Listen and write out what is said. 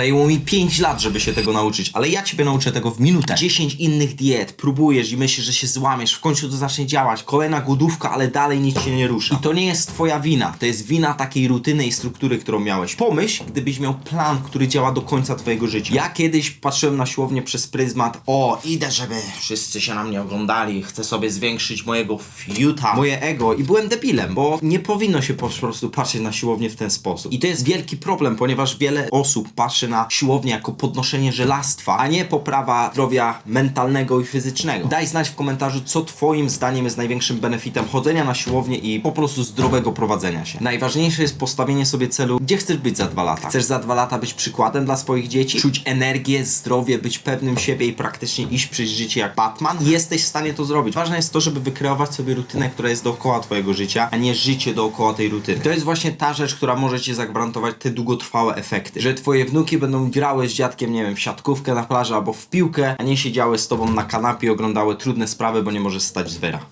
Zajęło mi 5 lat, żeby się tego nauczyć, ale ja ciebie nauczę tego w minutę. 10 innych diet, próbujesz i myślisz, że się złamiesz, w końcu to zacznie działać. Kolejna głodówka, ale dalej nic się nie rusza. I to nie jest twoja wina, to jest wina takiej rutyny i struktury, którą miałeś. Pomyśl, gdybyś miał plan, który działa do końca twojego życia. Ja kiedyś patrzyłem na siłownię przez pryzmat, o, idę, żeby wszyscy się na mnie oglądali, chcę sobie zwiększyć mojego fiuta, moje ego i byłem debilem, bo nie powinno się po prostu patrzeć na siłownię w ten sposób. I to jest wielki problem, ponieważ wiele osób patrzy na siłownię jako podnoszenie żelastwa, a nie poprawa zdrowia mentalnego i fizycznego. Daj znać w komentarzu, co twoim zdaniem jest największym benefitem chodzenia na siłownię i po prostu zdrowego prowadzenia się. Najważniejsze jest postawienie sobie celu, gdzie chcesz być za dwa lata. Chcesz za dwa lata być przykładem dla swoich dzieci, czuć energię, zdrowie, być pewnym siebie i praktycznie iść przez życie jak Batman? Jesteś w stanie to zrobić. Ważne jest to, żeby wykreować sobie rutynę, która jest dookoła twojego życia, a nie życie dookoła tej rutyny. To jest właśnie ta rzecz, która może ci zagwarantować te długotrwałe efekty. Że twoje wnuki będą grały z dziadkiem, nie wiem, w siatkówkę na plaży albo w piłkę, a nie siedziały z tobą na kanapie i oglądały trudne sprawy, bo nie możesz stać z wyra.